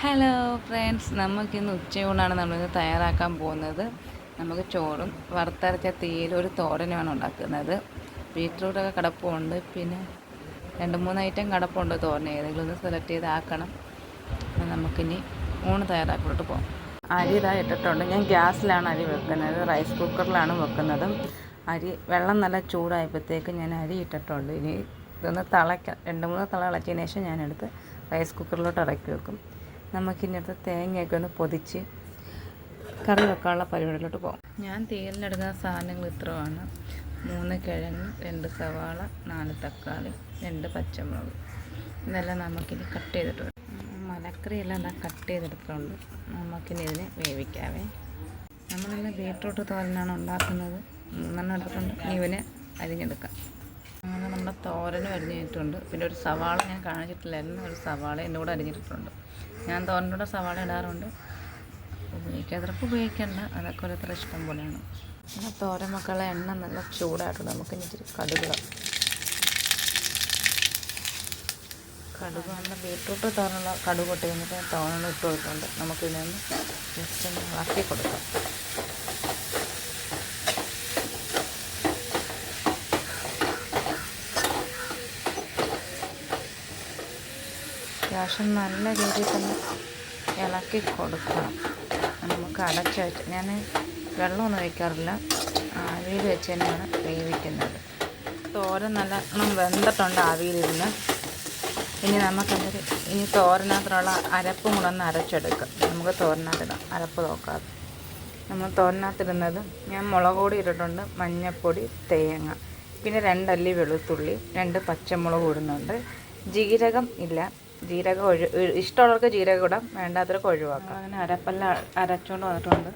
Hello friends നമുക്കിന്ന് ഉച്ചയൂണാണ് നമ്മളിന്ന് തയ്യാറാക്കാൻ പോകുന്നത്. നമുക്ക് ചോറും വറുത്തരച്ച തീയിൽ ഒരു തോരനുമാണ് ഉണ്ടാക്കുന്നത്. ബീട്രൂട്ടൊക്കെ കടപ്പുണ്ട്. പിന്നെ രണ്ട് മൂന്ന് ഐറ്റം കടപ്പുണ്ട് തോരൻ ഏതെങ്കിലും ഒന്ന് സെലക്ട് ചെയ്താക്കണം നമുക്കിനി ഊണ് തയ്യാറാക്കിയിട്ട് പോകാം അരി ഇതാ ഇട്ടിട്ടുണ്ട്. ഞാൻ ഗ്യാസിലാണ് അരി വെക്കുന്നത്. റൈസ് കുക്കറിലാണ് വെക്കുന്നത്. അരി വെള്ളം നല്ല ചൂടായപ്പോഴത്തേക്ക് ഞാൻ അരി ഇട്ടിട്ടുണ്ട്. ഇനി ഇതൊന്ന് തിളയ്ക്ക. രണ്ട് മൂന്ന് തിള ഇളച്ചതിന് ശേഷം ഞാനെടുത്ത് റൈസ് കുക്കറിലോട്ട് ഇറക്കി വെക്കും. നമുക്കിനടുത്ത് തേങ്ങയൊക്കെ ഒന്ന് പൊതിച്ച് കറി വെക്കാനുള്ള പരിപാടിയിലോട്ട് പോകാം ഞാൻ തേലിനെടുക്കുന്ന സാധനങ്ങൾ ഇത്രയാണ്. മൂന്ന് കിഴങ്ങ് രണ്ട് സവാള നാല് തക്കാളി രണ്ട് പച്ചമുളക്. ഇതെല്ലാം നമുക്കിനി കട്ട് ചെയ്തിട്ടുണ്ട്. മലക്കറിയെല്ലാം ഞാൻ കട്ട് ചെയ്തെടുത്തിട്ടുണ്ട്. നമുക്കിനി ഇതിനെ വേവിക്കാവേ. നമ്മളിന്ന് ബീട്രൂട്ട് തോരനാണ് ഉണ്ടാക്കുന്നത്. മൂന്നെണ്ണം എടുത്തിട്ടുണ്ട്. ഇവനെ അരിഞ്ഞെടുക്കാം. അങ്ങനെ നമ്മുടെ തോരനും അരിഞ്ഞിട്ടുണ്ട്. പിന്നെ ഒരു സവാള ഞാൻ കാണിച്ചിട്ടില്ലായിരുന്നു. ഒരു സവാള എന്റെ കൂടെ അരിഞ്ഞിട്ടുണ്ട്. ഞാൻ തോരനോടെ സവാള ഇടാറുണ്ട്. ഉപയോഗിക്കാത്തവർക്ക് ഉപയോഗിക്കേണ്ട. അതൊക്കെ ഓരോരുത്തർ ഇഷ്ടം പോലെയാണ്. പിന്നെ തോരൻ മക്കളെ എണ്ണ നല്ല ചൂടായിട്ടുണ്ട്. നമുക്ക് ഇച്ചിരി കടുക്. കടുക് നമ്മുടെ ബീട്രൂട്ട് തോരനുള്ള കടുക് കൊട്ടി കഴിഞ്ഞിട്ട് തോരനും ഇട്ട് കൊടുക്കുന്നുണ്ട് നമുക്കിതിനൊന്ന് ജസ്റ്റ് ഒന്ന് ഇളക്കി കൊടുക്കാം. അത്യാവശ്യം നല്ല രീതിയിൽ തന്നെ ഇളക്കി കൊടുക്കണം. നമുക്ക് അടച്ചു വെച്ച് ഞാൻ വെള്ളമൊന്നും വയ്ക്കാറില്ല ആവിയിൽ വെച്ച് തന്നെയാണ് വേവിക്കുന്നത്. തോരൻ നല്ലോണം വെന്തിട്ടുണ്ട് ആവിയിലിരുന്ന് ഇനി നമുക്കതൊരു ഇനി തോരനകത്തിനുള്ള അരപ്പും കൂടെ ഒന്ന് അരച്ചെടുക്കാം. നമുക്ക് തോരനകത്തിടാം. അരപ്പ് നോക്കാതെ. നമ്മൾ തോരനകത്തിടുന്നത് ഞാൻ മുളക് പൊടി ഇട്ടിട്ടുണ്ട്. മഞ്ഞൾപ്പൊടി തേങ്ങ. പിന്നെ രണ്ടല്ലി വെളുത്തുള്ളി രണ്ട് പച്ചമുളക് ഇടുന്നുണ്ട്. ജീരകം ഇല്ല. ജീരകം ഒഴി ഇഷ്ടമുള്ളവർക്ക് ജീരകം ഇടാം വേണ്ടാത്തവർക്ക് ഒഴിവാക്കാം. അങ്ങനെ അരപ്പെല്ലാം അരച്ചുകൊണ്ട് വന്നിട്ടുണ്ട്.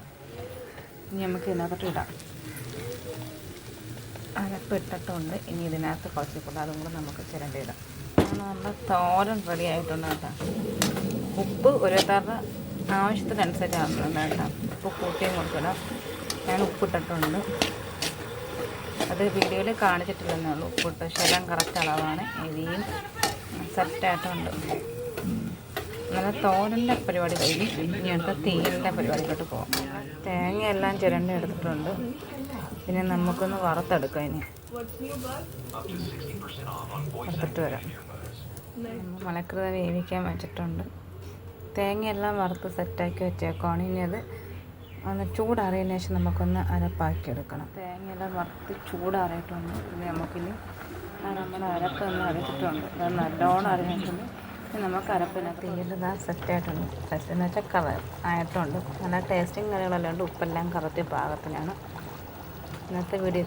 ഇനി നമുക്ക് ഇതിനകത്തോട്ട് ഇടാം. അരപ്പ് ഇട്ടിട്ടുണ്ട് ഇനി ഇതിനകത്ത് കുറച്ച് കൂടെ അതും കൂടെ നമുക്ക് ചിരണ്ടിടാം നമ്മുടെ തോരൻ റെഡി ആയിട്ടുണ്ട് കേട്ടോ. ഉപ്പ് ഓരോരുത്തരുടെ ആവശ്യത്തിനനുസരിച്ചാണ് കേട്ടോ ഉപ്പ് കൂട്ടിയും കൊടുക്കണം ഞാൻ ഉപ്പിട്ടിട്ടുണ്ട്. അത് വീഡിയോയിൽ കാണിച്ചിട്ടില്ലെന്നേ ഉള്ളൂ. ഉപ്പിട്ട് ശരം കറക്റ്റ് അളവാണ്. എരിയും സെറ്റായിട്ടുണ്ട് അങ്ങനെ തോരന്റെ പരിപാടി കഴിഞ്ഞ് ഇനി അടുത്ത തീയലിന്റെ പരിപാടിക്കോട്ട് പോകാം തേങ്ങയെല്ലാം ചിരണ്ടി എടുത്തിട്ടുണ്ട്. പിന്നെ നമുക്കൊന്ന് വറുത്തെടുക്കാം ഇനി. വറുത്തിട്ട് വരാം. മലക്കൃത വേവിക്കാൻ വെച്ചിട്ടുണ്ട്. തേങ്ങയെല്ലാം വറുത്ത് സെറ്റാക്കി വെച്ചേക്കുവാണ്. ഇനി അത് ഒന്ന് ചൂടാറിയതിന് ശേഷം നമുക്കൊന്ന് അരപ്പാക്കി എടുക്കണം തേങ്ങയെല്ലാം വറുത്ത് ചൂടാറിയിട്ടുണ്ട്. ഇനി നമുക്കിനി ആ നമ്മുടെ അരപ്പ് ഒന്ന് അരച്ചിട്ടുണ്ട് അത് നല്ലോണം അരഞ്ഞിട്ടുണ്ട് നമുക്ക് അരപ്പിനകത്ത് തീയലിതാ സെറ്റായിട്ടുണ്ട് സെറ്റ് എന്ന് വെച്ചാൽ കറ ആയിട്ടുണ്ട്. നല്ല ടേസ്റ്റിങ് കാര്യങ്ങളെല്ലാം ഉണ്ട്. ഉപ്പെല്ലാം കറക്റ്റ് പാകത്തിനാണ്. ഇന്നത്തെ വീഡിയോ